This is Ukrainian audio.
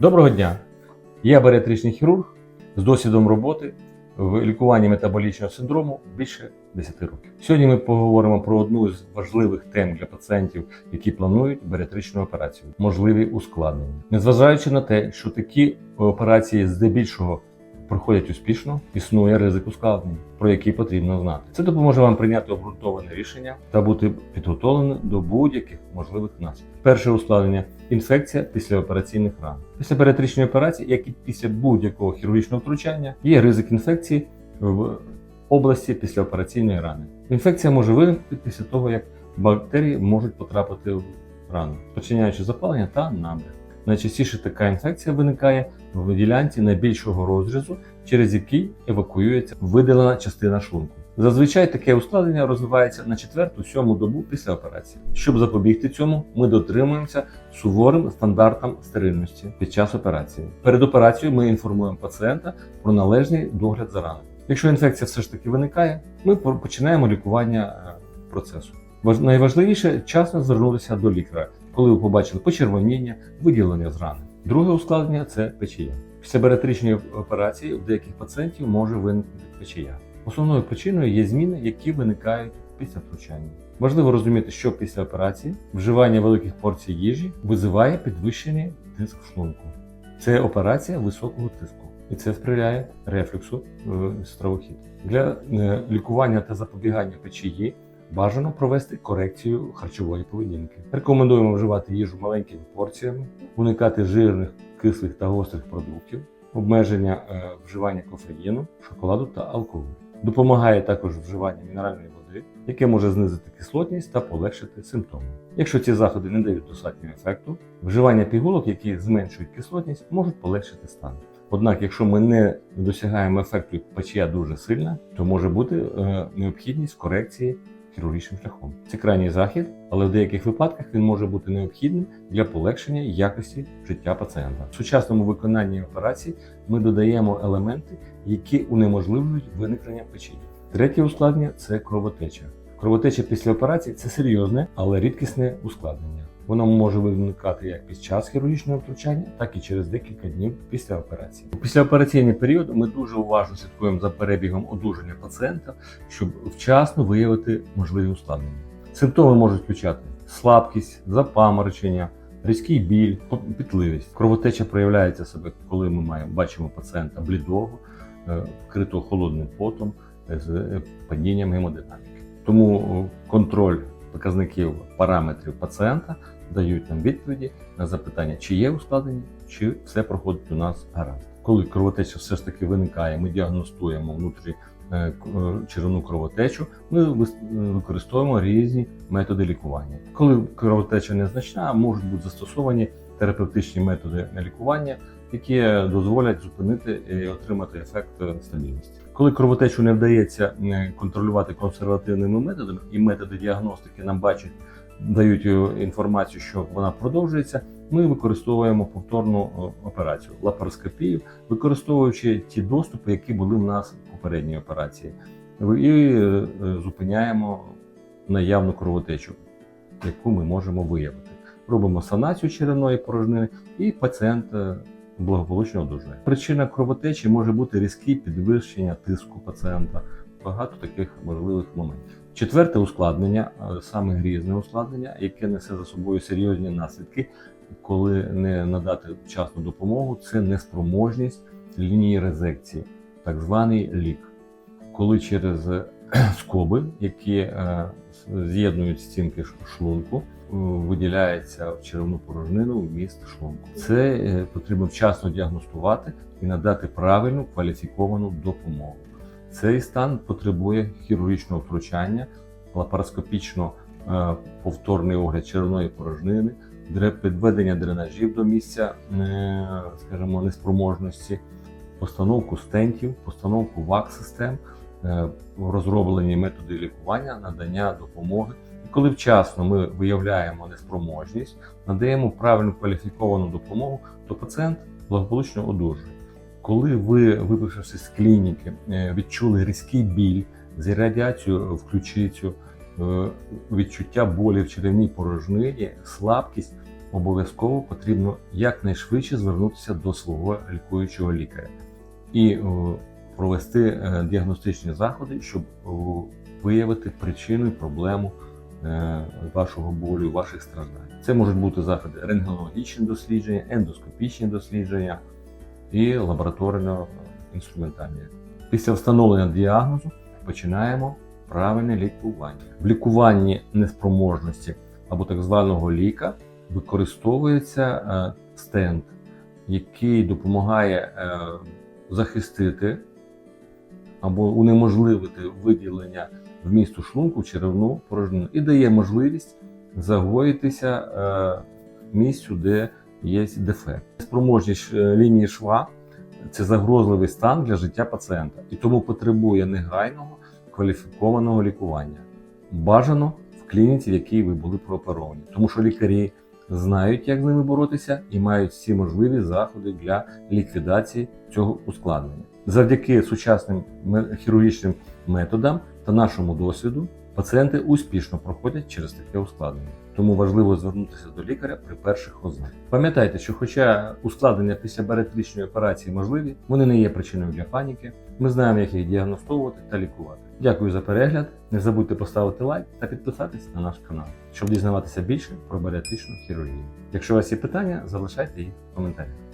Доброго дня! Я баріатричний хірург з досвідом роботи в лікуванні метаболічного синдрому більше 10 років. Сьогодні ми поговоримо про одну з важливих тем для пацієнтів, які планують баріатричну операцію можливі ускладнення. Незважаючи на те, що такі операції здебільшого проходять успішно, існує ризик ускладнень, про який потрібно знати. Це допоможе вам прийняти обґрунтоване рішення та бути підготовленим до будь-яких можливих наслідків. Перше ускладнення інфекція післяопераційних ран. Після баріатричної операції, як і після будь-якого хірургічного втручання, є ризик інфекції в області післяопераційної рани. Інфекція може виникнути після того, як бактерії можуть потрапити в рану, починаючи запалення та набряк. Найчастіше така інфекція виникає в ділянці найбільшого розрізу, через який евакуюється видалена частина шлунку. Зазвичай таке ускладнення розвивається на четверту-сьому добу після операції. Щоб запобігти цьому, ми дотримуємося суворим стандартам стерильності під час операції. Перед операцією ми інформуємо пацієнта про належний догляд за раною. Якщо інфекція все ж таки виникає, ми починаємо лікування е, процесу. Важ- Найважливіше вчасно звернутися до лікаря, коли ви побачили почервоніння, виділення з рани. Друге ускладнення це печія. Після баріатричної операції у деяких пацієнтів може виникнути печія. Основною причиною є зміни, які виникають після втручання. Важливо розуміти, що після операції вживання великих порцій їжі визиває підвищений тиск шлунку. Це операція високого тиску, і це сприяє рефлюксу в стравохід. Для е, лікування та запобігання печії бажано провести корекцію харчової поведінки. Рекомендуємо вживати їжу маленькими порціями, уникати жирних, кислих та гострих продуктів, обмеження е, вживання кофеїну, шоколаду та алкоголю. Допомагає також вживання мінеральної води, яке може знизити кислотність та полегшити симптоми. Якщо ці заходи не дають достатнього ефекту, вживання пігулок, які зменшують кислотність, можуть полегшити стан. Однак, якщо ми не досягаємо ефекту печія дуже сильна, то може бути е, необхідність корекції хірургічним шляхом. Це крайній захід, але в деяких випадках він може бути необхідним для полегшення якості життя пацієнта. В сучасному виконанні операцій ми додаємо елементи, які унеможливлюють виникнення печені. Третє ускладнення це кровотеча. Кровотеча після операції це серйозне, але рідкісне ускладнення. Воно може виникати як під час хірургічного втручання, так і через декілька днів після операції. У післяопераційний період ми дуже уважно слідкуємо за перебігом одужання пацієнта, щоб вчасно виявити можливі ускладнення. Симптоми можуть включати слабкість, запаморочення, різкий біль, пітливість. Кровотеча проявляється себе, коли ми маємо бачимо пацієнта блідого, е, вкритого холодним потом з е, падінням гемодинаміки. Тому е, контроль показників параметрів пацієнта дають нам відповіді на запитання, чи є ускладнення, чи все проходить у нас гаразд. Коли кровотеча все ж таки виникає, ми діагностуємо внутрі е, е, червону кровотечу, ми використовуємо різні методи лікування. Коли кровотеча незначна, можуть бути застосовані терапевтичні методи лікування, які дозволять зупинити і отримати ефект стабільності. Коли кровотечу не вдається контролювати консервативними методами, і методи діагностики нам бачать, дають е, інформацію, що вона продовжується, ми використовуємо повторну е, операцію лапароскопію, використовуючи ті доступи, які були в нас в попередній операції, і е, зупиняємо наявну кровотечу, яку ми можемо виявити. Робимо санацію черевної порожнини, і пацієнт благополучно одужує. Причина кровотечі може бути різке підвищення тиску пацієнта. Багато таких можливих моментів. Четверте ускладнення, е, саме грізне ускладнення, яке несе за собою серйозні наслідки, коли не надати вчасну допомогу, це неспроможність лінії резекції, так званий лік. Коли через е, скоби, які е, з'єднують стінки шлунку, виділяється в черевну порожнину вміст шлунку. Це е, потрібно вчасно діагностувати і надати правильну кваліфіковану допомогу. Цей стан потребує хірургічного втручання, лапароскопічно е, повторний огляд черевної порожнини, підведення дренажів до місця, е, скажімо, неспроможності, постановку стентів, постановку ВАК-систем, е, розроблені методи лікування, надання допомоги. Коли вчасно ми виявляємо неспроможність, надаємо правильну кваліфіковану допомогу, то пацієнт благополучно одужує. Коли ви, випивши з клініки, е, відчули різкий біль з радіацією в ключицю, е, відчуття болі в черевній порожнині, слабкість, обов'язково потрібно якнайшвидше звернутися до свого лікуючого лікаря і провести е, діагностичні заходи, щоб виявити причину і проблему вашого болю, ваших страждань. Це можуть бути заходи рентгенологічні дослідження, ендоскопічні дослідження і лабораторно інструментальні. Після встановлення діагнозу починаємо правильне лікування. В лікуванні неспроможності або так званого ліка використовується е, стенд, який допомагає е, захистити або унеможливити виділення вмісту шлунку черевну порожнину і дає можливість загоїтися е, місцю, де є дефект. Спроможність е, лінії шва це загрозливий стан для життя пацієнта і тому потребує негайного кваліфікованого лікування. Бажано в клініці, в якій ви були прооперовані, тому що лікарі знають, як з ними боротися, і мають всі можливі заходи для ліквідації цього ускладнення. Завдяки сучасним хірургічним методам та нашому досвіду пацієнти успішно проходять через таке ускладнення. Тому важливо звернутися до лікаря при перших ознаках. Пам'ятайте, що хоча ускладнення після баріатричної операції можливі, вони не є причиною для паніки. Ми знаємо, як їх діагностовувати та лікувати. Дякую за перегляд. Не забудьте поставити лайк та підписатись на наш канал, щоб дізнаватися більше про баріатричну хірургію. Якщо у вас є питання, залишайте їх в коментарях.